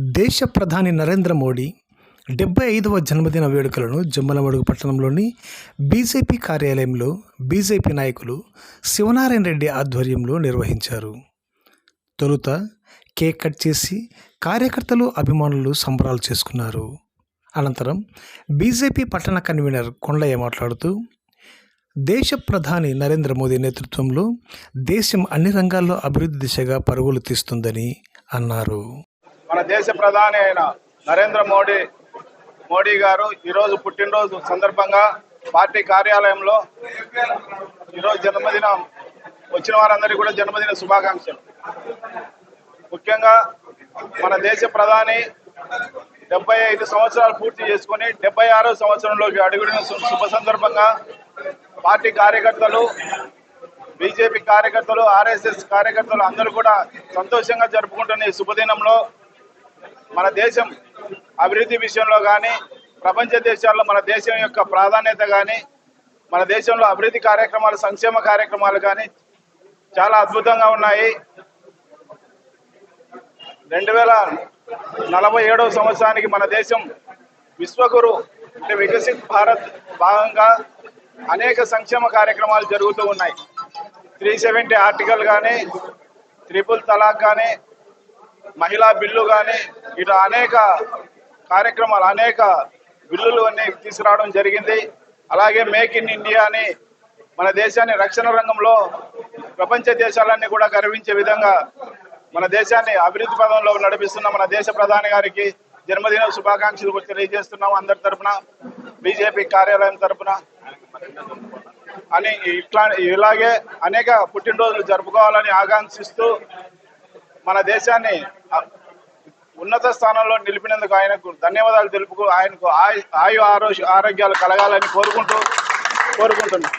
దేశ ప్రధాని నరేంద్ర మోడీ డెబ్బై ఐదవ జన్మదిన వేడుకలను జమ్మలమడుగు పట్టణంలోని బీజేపీ కార్యాలయంలో బీజేపీ నాయకులు శివనారాయణ రెడ్డి ఆధ్వర్యంలో నిర్వహించారు. తొలుత కేక్ కట్ చేసి కార్యకర్తలు అభిమానులు సంబరాలు చేసుకున్నారు. అనంతరం బీజేపీ పట్టణ కన్వీనర్ కొండయ్య మాట్లాడుతూ దేశ ప్రధాని నరేంద్ర మోదీ నేతృత్వంలో దేశం అన్ని రంగాల్లో అభివృద్ధి దిశగా పరుగులు తీస్తుందని అన్నారు. మన దేశ ప్రధాని అయిన నరేంద్ర మోడీ మోడీ గారు ఈరోజు పుట్టినరోజు సందర్భంగా పార్టీ కార్యాలయంలో ఈరోజు జన్మదినం వచ్చిన వారందరికీ కూడా జన్మదిన శుభాకాంక్షలు. ముఖ్యంగా మన దేశ ప్రధాని డెబ్బై ఐదు సంవత్సరాలు పూర్తి చేసుకుని డెబ్బై ఆరో సంవత్సరంలోకి అడుగుడిన శుభ సందర్భంగా పార్టీ కార్యకర్తలు బీజేపీ కార్యకర్తలు ఆర్ఎస్ఎస్ కార్యకర్తలు అందరూ కూడా సంతోషంగా జరుపుకుంటున్న ఈ శుభదినంలో మన దేశం అభివృద్ధి విషయంలో కానీ ప్రపంచ దేశాల్లో మన దేశం యొక్క ప్రాధాన్యత కానీ మన దేశంలో అభివృద్ధి కార్యక్రమాలు సంక్షేమ కార్యక్రమాలు కానీ చాలా అద్భుతంగా ఉన్నాయి. రెండు వేల నలభై ఏడవ సంవత్సరానికి మన దేశం విశ్వగురు అంటే వికసిత్ భారత్ భాగంగా అనేక సంక్షేమ కార్యక్రమాలు జరుగుతూ ఉన్నాయి. త్రీ సెవెంటీ ఆర్టికల్ కానీ త్రిపుల్ తలాక్ కానీ మహిళా బిల్లు కానీ ఇటు అనేక కార్యక్రమాలు అనేక బిల్లులు అన్ని తీసుకురావడం జరిగింది. అలాగే మేక్ ఇన్ ఇండియా అని మన దేశాన్ని రక్షణ రంగంలో ప్రపంచ దేశాలన్నీ కూడా గర్వించే విధంగా మన దేశాన్ని అభివృద్ధి పదంలో నడిపిస్తున్న మన దేశ ప్రధాని గారికి జన్మదిన శుభాకాంక్షలు తెలియజేస్తున్నాం అందరి తరపున బీజేపీ కార్యాలయం తరపున. అని ఇట్లా ఇలాగే అనేక పుట్టినరోజులు జరుపుకోవాలని ఆకాంక్షిస్తూ మన దేశాన్ని ఉన్నత స్థానంలో నిలిపినందుకు ఆయనకు ధన్యవాదాలు తెలుపుకు ఆయనకు ఆయు ఆయు ఆరోగ్య ఆరోగ్యాలు కలగాలని కోరుకుంటూ కోరుకుంటున్నాను.